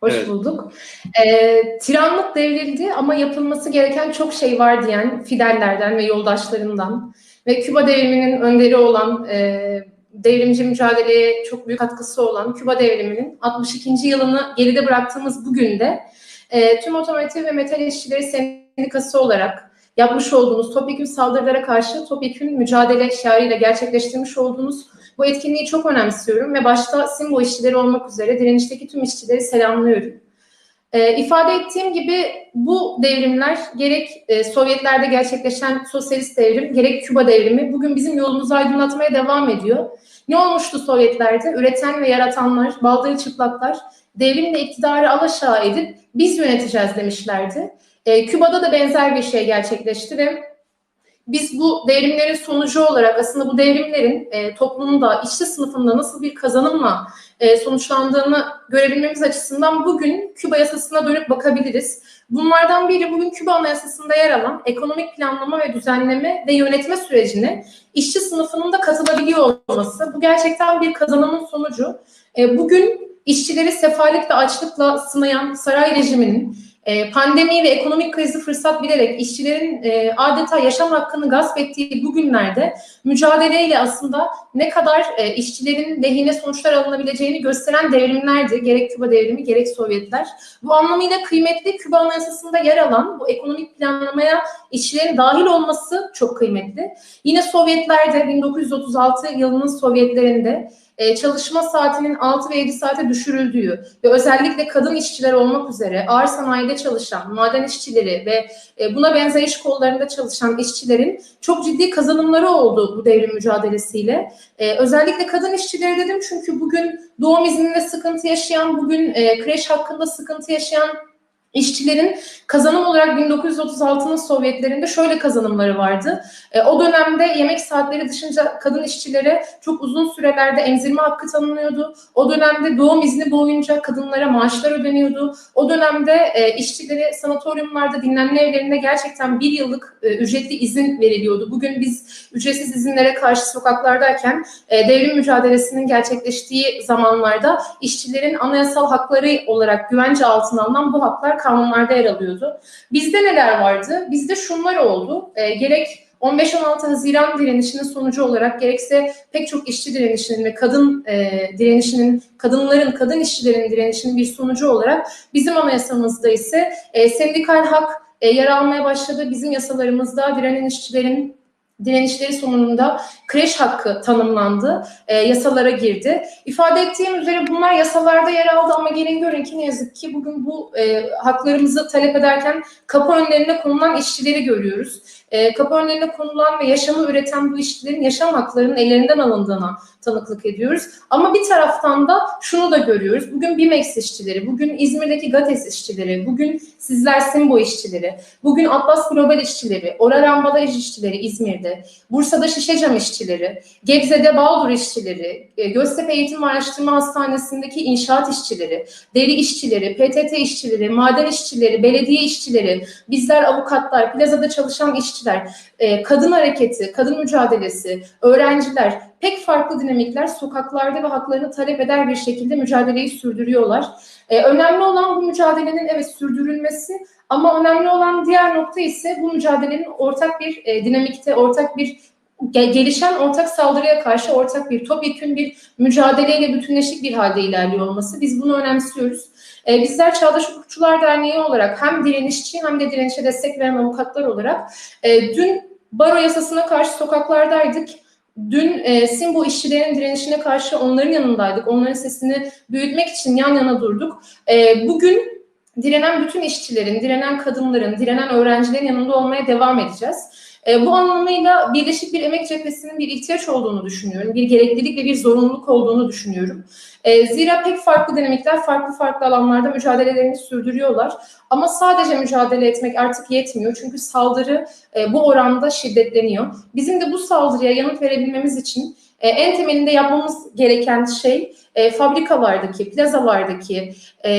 Hoş evet. bulduk. E, tiranlık devrildi ama yapılması gereken çok şey var diyen Fidellerden ve yoldaşlarından ve Küba devriminin önderi olan e, devrimci mücadeleye çok büyük katkısı olan Küba devriminin 62. yılını geride bıraktığımız bugün de e, tüm otomotiv ve metal işçileri sendikası olarak yapmış olduğunuz topyekün saldırılara karşı topyekün mücadele şiarıyla gerçekleştirmiş olduğunuz bu etkinliği çok önemsiyorum ve başta Simbo işçileri olmak üzere direnişteki tüm işçileri selamlıyorum. E, ifade ettiğim gibi bu devrimler gerek e, Sovyetlerde gerçekleşen sosyalist devrim gerek Küba devrimi bugün bizim yolumuzu aydınlatmaya devam ediyor. Ne olmuştu Sovyetlerde? Üreten ve yaratanlar, baldırı çıplaklar devrimle iktidarı alaşağı edip biz yöneteceğiz demişlerdi. E, Küba'da da benzer bir şey gerçekleşti ve biz bu devrimlerin sonucu olarak aslında bu devrimlerin e, toplumda, işçi sınıfında nasıl bir kazanımla e, sonuçlandığını görebilmemiz açısından bugün Küba yasasına dönüp bakabiliriz. Bunlardan biri bugün Küba Anayasası'nda yer alan ekonomik planlama ve düzenleme ve yönetme sürecine işçi sınıfının da katılabiliyor olması. Bu gerçekten bir kazanımın sonucu. E, bugün işçileri sefalet ve açlıkla sınayan saray rejiminin e, pandemi ve ekonomik krizi fırsat bilerek işçilerin e, adeta yaşam hakkını gasp ettiği bu günlerde mücadeleyle aslında ne kadar e, işçilerin lehine sonuçlar alınabileceğini gösteren devrimlerdi. Gerek Küba devrimi gerek Sovyetler. Bu anlamıyla kıymetli Küba Anayasası'nda yer alan bu ekonomik planlamaya işçilerin dahil olması çok kıymetli. Yine Sovyetlerde 1936 yılının Sovyetlerinde e, çalışma saatinin 6 ve 7 saate düşürüldüğü ve özellikle kadın işçiler olmak üzere ağır sanayide çalışan maden işçileri ve e, buna benzer iş kollarında çalışan işçilerin çok ciddi kazanımları oldu bu devrim mücadelesiyle. E, özellikle kadın işçileri dedim çünkü bugün doğum izninde sıkıntı yaşayan, bugün kreş hakkında sıkıntı yaşayan İşçilerin kazanım olarak 1936'nın Sovyetlerinde şöyle kazanımları vardı. E, o dönemde yemek saatleri dışında kadın işçilere çok uzun sürelerde emzirme hakkı tanınıyordu. O dönemde doğum izni boyunca kadınlara maaşlar ödeniyordu. O dönemde e, işçilere sanatoryumlarda, dinlenme evlerinde gerçekten bir yıllık e, ücretli izin veriliyordu. Bugün biz ücretsiz izinlere karşı sokaklardayken e, devrim mücadelesinin gerçekleştiği zamanlarda işçilerin anayasal hakları olarak güvence altına alınan bu haklar kanunlarda yer alıyordu. Bizde neler vardı? Bizde şunlar oldu. E, gerek 15-16 Haziran direnişinin sonucu olarak gerekse pek çok işçi direnişinin ve kadın e, direnişinin, kadınların, kadın işçilerin direnişinin bir sonucu olarak bizim anayasamızda ise e, sendikal hak e, yer almaya başladı. Bizim yasalarımızda direnen işçilerin direnişleri sonunda kreş hakkı tanımlandı, e, yasalara girdi. İfade ettiğim üzere bunlar yasalarda yer aldı ama gelin görün ki ne yazık ki bugün bu e, haklarımızı talep ederken kapı önlerine konulan işçileri görüyoruz. E, kapı önlerine konulan ve yaşamı üreten bu işçilerin yaşam haklarının ellerinden alındığına tanıklık ediyoruz. Ama bir taraftan da şunu da görüyoruz. Bugün BİMEX işçileri, bugün İzmir'deki GATES işçileri, bugün sizler Simbo işçileri, bugün Atlas Global işçileri, Oral Ambalaj işçileri İzmir'de, Bursa'da Şişecam işçileri, Gebze'de Baldur işçileri, e, Göztepe Eğitim Araştırma Hastanesi'ndeki inşaat işçileri, deri işçileri, PTT işçileri, maden işçileri, belediye işçileri, bizler avukatlar, plazada çalışan işçiler, e, kadın hareketi, kadın mücadelesi, öğrenciler, pek farklı dinamikler sokaklarda ve haklarını talep eder bir şekilde mücadeleyi sürdürüyorlar. Ee, önemli olan bu mücadelenin evet sürdürülmesi ama önemli olan diğer nokta ise bu mücadelenin ortak bir e, dinamikte, ortak bir gelişen ortak saldırıya karşı ortak bir topyekün bir mücadeleyle bütünleşik bir halde ilerliyor olması. Biz bunu önemsiyoruz. E, bizler Çağdaş Hukukçular Derneği olarak hem direnişçi hem de direnişe destek veren avukatlar olarak e, dün baro yasasına karşı sokaklardaydık. Dün e, Simbo işçilerin direnişine karşı onların yanındaydık. Onların sesini büyütmek için yan yana durduk. E, bugün direnen bütün işçilerin, direnen kadınların, direnen öğrencilerin yanında olmaya devam edeceğiz. E, bu anlamıyla birleşik bir emek cephesinin bir ihtiyaç olduğunu düşünüyorum. Bir gereklilik ve bir zorunluluk olduğunu düşünüyorum. E, zira pek farklı dinamikler farklı farklı alanlarda mücadelelerini sürdürüyorlar. Ama sadece mücadele etmek artık yetmiyor. Çünkü saldırı e, bu oranda şiddetleniyor. Bizim de bu saldırıya yanıt verebilmemiz için e, en temelinde yapmamız gereken şey e, fabrikalardaki, plazalardaki, e,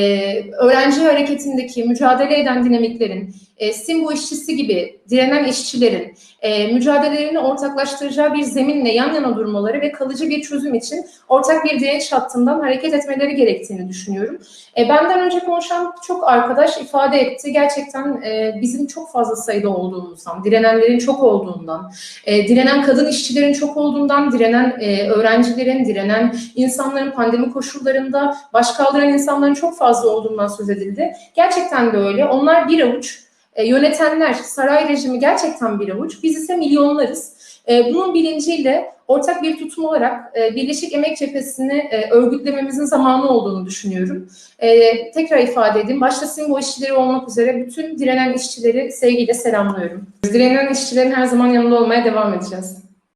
öğrenci hareketindeki mücadele eden dinamiklerin, e, Simbo işçisi gibi direnen işçilerin e, mücadelelerini ortaklaştıracağı bir zeminle yan yana durmaları ve kalıcı bir çözüm için ortak bir direnç hattından hareket etmeleri gerektiğini düşünüyorum. E, benden önce konuşan çok arkadaş ifade etti. Gerçekten e, bizim çok fazla sayıda olduğumuzdan, direnenlerin çok olduğundan, e, direnen kadın işçilerin çok olduğundan, direnen e, öğrencilerin, direnen insanların pandemi koşullarında baş kaldıran insanların çok fazla olduğundan söz edildi. Gerçekten de öyle. Onlar bir avuç. E, yönetenler, saray rejimi gerçekten bir avuç. Biz ise milyonlarız. E, bunun bilinciyle ortak bir tutum olarak e, Birleşik Emek Cephesi'ni e, örgütlememizin zamanı olduğunu düşünüyorum. E, tekrar ifade edeyim. Başta Simbo işçileri olmak üzere bütün direnen işçileri sevgiyle selamlıyorum. Direnen işçilerin her zaman yanında olmaya devam edeceğiz.